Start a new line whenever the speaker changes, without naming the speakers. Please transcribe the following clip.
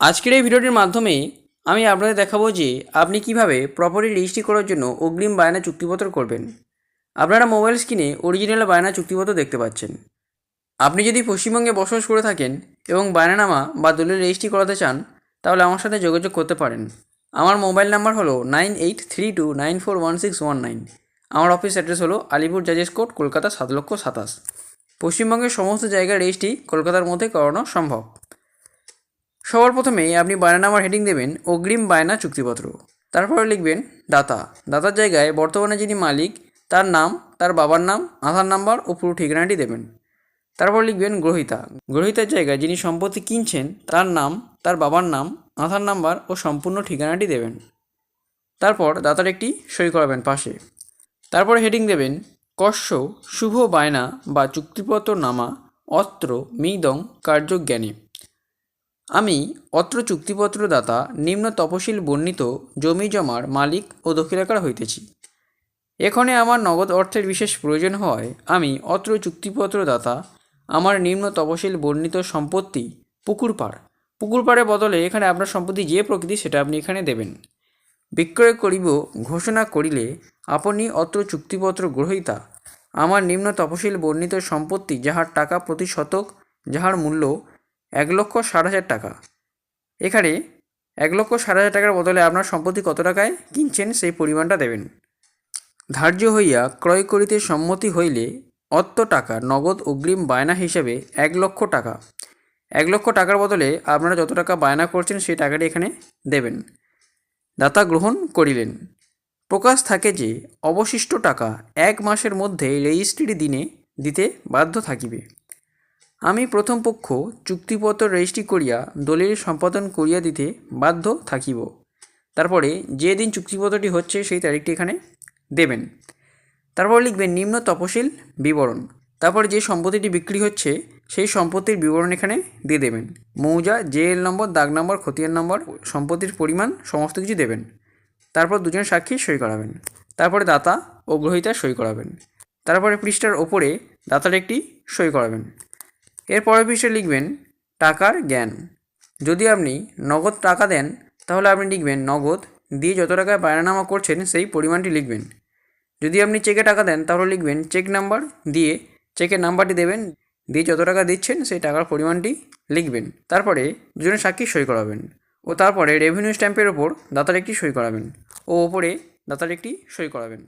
আজকের এই ভিডিওটির মাধ্যমে আমি আপনাদের দেখাবো যে আপনি কীভাবে প্রপার্টি রেজিস্ট্রি করার জন্য অগ্রিম বায়না চুক্তিপত্র করবেন। আপনারা মোবাইল স্ক্রিনে অরিজিনাল বায়না চুক্তিপত্র দেখতে পাচ্ছেন। আপনি যদি পশ্চিমবঙ্গে বসবাস করে থাকেন এবং বায়নানামা বা দলিল রেজিস্ট্রি করাতে চান, তাহলে আমার সাথে যোগাযোগ করতে পারেন। আমার মোবাইল নাম্বার হলো nine eight three two nine four one six one nine. আমার অফিস অ্যাড্রেস হলো আলিপুর জাজেস কোর্ট, কলকাতা সাত লক্ষ সাতাশ। পশ্চিমবঙ্গের সমস্ত জায়গার রেজিস্ট্রি কলকাতার মধ্যে করানো সম্ভব। সবার প্রথমে আপনি বায়নানামার হেডিং দেবেন, অগ্রিম বায়না চুক্তিপত্র। তারপরে লিখবেন, দাতা। দাতার জায়গায় বর্তমানে যিনি মালিক, তার নাম, তার বাবার নাম, আধার নাম্বার ও পুরো ঠিকানাটি দেবেন। তারপর লিখবেন গ্রহিতা। গ্রহিতার জায়গায় যিনি সম্পত্তি কিনছেন, তার নাম, তার বাবার নাম, আধার নাম্বার ও সম্পূর্ণ ঠিকানাটি দেবেন। তারপর দাতার একটি সই করাবেন পাশে। তারপর হেডিং দেবেন কস্য শুভ বায়না বা চুক্তিপত্র নামা অত্র মিদং, কার্যজ্ঞানী। আমি অত্র চুক্তিপত্রদাতা নিম্ন তপশিল বর্ণিত জমি জমার মালিক ও দখিলাকার হইতেছি। এখানে আমার নগদ অর্থের বিশেষ প্রয়োজন হওয়ায় আমি অত্র চুক্তিপত্রদাতা, আমার নিম্ন তপশিল বর্ণিত সম্পত্তি পুকুর পাড়। পুকুর পাড়ের বদলে এখানে আপনার সম্পত্তি যে প্রকৃতি সেটা আপনি এখানে দেবেন। বিক্রয় করিব ঘোষণা করিলে আপনি অত্র চুক্তিপত্র গ্রহীতা। আমার নিম্ন তপশিল বর্ণিত সম্পত্তি যাহার টাকা প্রতি শতক, যাহার মূল্য এক লক্ষ ষাট হাজার টাকা। এখানে এক লক্ষ ষাট হাজার টাকার বদলে আপনার সম্পত্তি কত টাকায় কিনছেন সেই পরিমাণটা দেবেন। ধার্য হইয়া ক্রয় করিতে সম্মতি হইলে অত্ত টাকা নগদ অগ্রিম বায়না হিসাবে এক লক্ষ টাকা। এক লক্ষ টাকার বদলে আপনারা যত টাকা বায়না করছেন সেই টাকাটি এখানে দেবেন। দাতা গ্রহণ করিলেন। প্রকাশ থাকে যে, অবশিষ্ট টাকা এক মাসের মধ্যে রেজিস্ট্রির দিনে দিতে বাধ্য থাকিবে। আমি প্রথম পক্ষ চুক্তিপত্র রেজিস্ট্রি করিয়া দলিল সম্পাদন করিয়া দিতে বাধ্য থাকিব। তারপরে যে দিন চুক্তিপত্রটি হচ্ছে সেই তারিখটি এখানে দেবেন। তারপর লিখবেন নিম্ন তপশিল বিবরণ। তারপর যে সম্পত্তিটি বিক্রি হচ্ছে সেই সম্পত্তির বিবরণ এখানে দিয়ে দেবেন। মৌজা, জেএল নম্বর, দাগ নম্বর, খতিয়ান নম্বর, সম্পত্তির পরিমাণ, সমস্ত কিছু দেবেন। তারপর দুজন সাক্ষী সই করাবেন। তারপরে দাতা ও গ্রহীতা সই করাবেন। তারপরে পৃষ্ঠার ওপরে দাতার একটি সই করাবেন। এর পরের পৃষ্ঠে লিখবেন টাকার জ্ঞান। যদি আপনি নগদ টাকা দেন, তাহলে আপনি লিখবেন নগদ দিয়ে যত টাকায় বায়নানামা করছেন, সেই পরিমাণটি লিখবেন। যদি আপনি চেকে টাকা দেন, তাহলে লিখবেন চেক নাম্বার দিয়ে চেকের নাম্বারটি দেবেন, দিয়ে যত টাকা দিচ্ছেন, সেই টাকার পরিমাণটি লিখবেন। তারপরে দুজনের সাক্ষী সই করাবেন ও তারপরে রেভিনিউ স্ট্যাম্পের ওপর দাতার একটি সই করাবেন ও ওপরে দাতার একটি সই করাবেন।